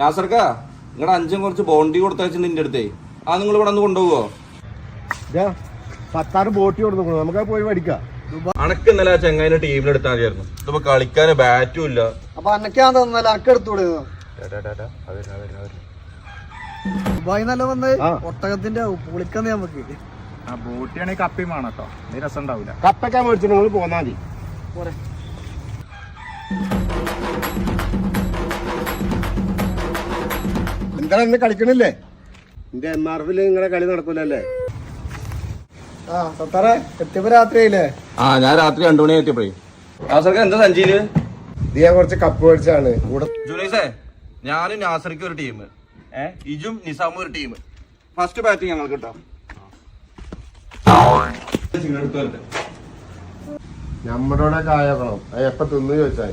നാസർക്ക നിങ്ങളുടെ അഞ്ചും കുറച്ച് ബോണ്ടി കൊടുത്തയച്ചിട്ടുണ്ട് നിന്റെ അടുത്തേ. ആ നിങ്ങൾ ഇവിടെ ഒന്ന് കൊണ്ടുപോകോ പത്താറ് ബോട്ടി കൊടുത്തു. നമുക്ക് പോയി പഠിക്കാം അനക്ക് ഇന്നലെ ആ ടീമിൽ ടീമിലെടുത്താൽ മതിയായിരുന്നു. ഇതിപ്പോ കളിക്കാൻ ബാറ്റും ഇല്ല. അപ്പൊ അനക്കാൻ തന്നല്ല അനക്ക് എടുത്തൂടെ ദുബായി നല്ല വന്ന്. ഒട്ടകത്തിന്റെ പുളിക്കന്ന് നമുക്ക്. ആ ബോട്ടിയാണെങ്കിൽ കപ്പിയും വേണം കേട്ടോ. രസം ഉണ്ടാവില്ല കപ്പൊക്കെ മേടിച്ചിട്ട് നിങ്ങൾ പോന്നാ മതി. പോരെ. ഇന്ന് കളിക്കണില്ലേ? എന്റെ എം ആർ എഫിൽ നിങ്ങളെ കളി നടക്കൂലല്ലേ? ആ സത്താറെ എത്തിയപ്പോ രാത്രിയായില്ലേ? ആ ഞാൻ രാത്രി രണ്ടു മണി എത്തിയപ്പോഴേ. നാസർക്ക എന്താ സഞ്ചിയിൽ നീ ഞാൻ കുറച്ച് കപ്പ് മേടിച്ചാണ്. കൂടെ ജുനൈസേ ഞാനും നാസർക്ക് ഒരു ടീം ഏ ഇജും നിസാമും ഒരു ടീം ഫസ്റ്റ് ബാറ്റിംഗ് ഞങ്ങൾക്ക് കിട്ടാം. നമ്മുടെ ചായ അത് എപ്പ തിന്നു ചോദിച്ചാൽ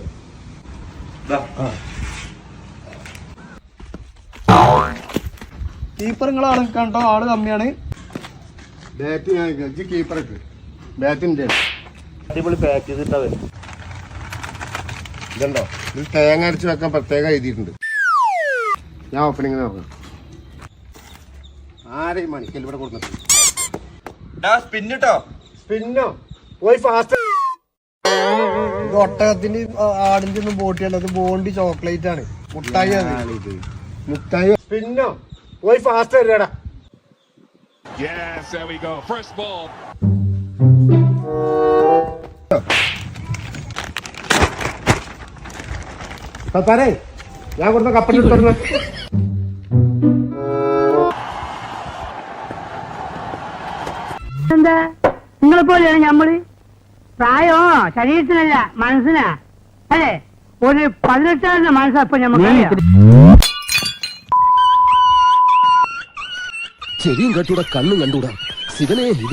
കീപ്പർ നിങ്ങളാണ് കണ്ടോ? ആൾ കമ്മിയാണ്. ബാറ്റ് ഞാൻ കീപ്പർക്ക് ബാറ്റിന്റെ അടിപൊളി പാക്ക് ചെയ്തിട്ടാ വരും ഇതുണ്ടോ? ഇത് തേങ്ങ അരച്ച് വെക്കാൻ പ്രത്യേകം എഴുതിയിട്ടുണ്ട്. ഞാൻ ഓപ്പണിങ് നോക്കാം. ആരെയും മണിക്കൽ ഇവിടെ കൊടുത്തിട്ട്? സ്പിന്നിട്ടോ സ്പിന്നോ പോയി ഫാസ്റ്റ് ഇത് ഒട്ടകത്തിന്റെ ആടിന്റെ ഒന്നും ബോട്ടിയല്ല അത് ബോണ്ടി ചോക്ലേറ്റ് ആണ്. മുട്ടായി ആണ് മുട്ടായി. പിന്നോ പോയി ഫാസ്റ്റ് വരികടാ Yes, there we go. First ball. പത്താരേ ഞാൻ കൊടുത്ത കപ്പലിട്ട് തുറന്നു എന്താ? നിങ്ങളെ പോലെയാണ് ഞമ്മൾ? പ്രായോ? ശരീരത്തിനല്ല മനസ്സിനാ. അല്ലേ? ഒരു പതിനെട്ടാമത്തെ മനസ്സാ ഇപ്പൊ ഞമ്മക്ക് ചെവിയും കെട്ടൂടാ കണ്ണും കണ്ടൂടാ ശിവനെ ഇത്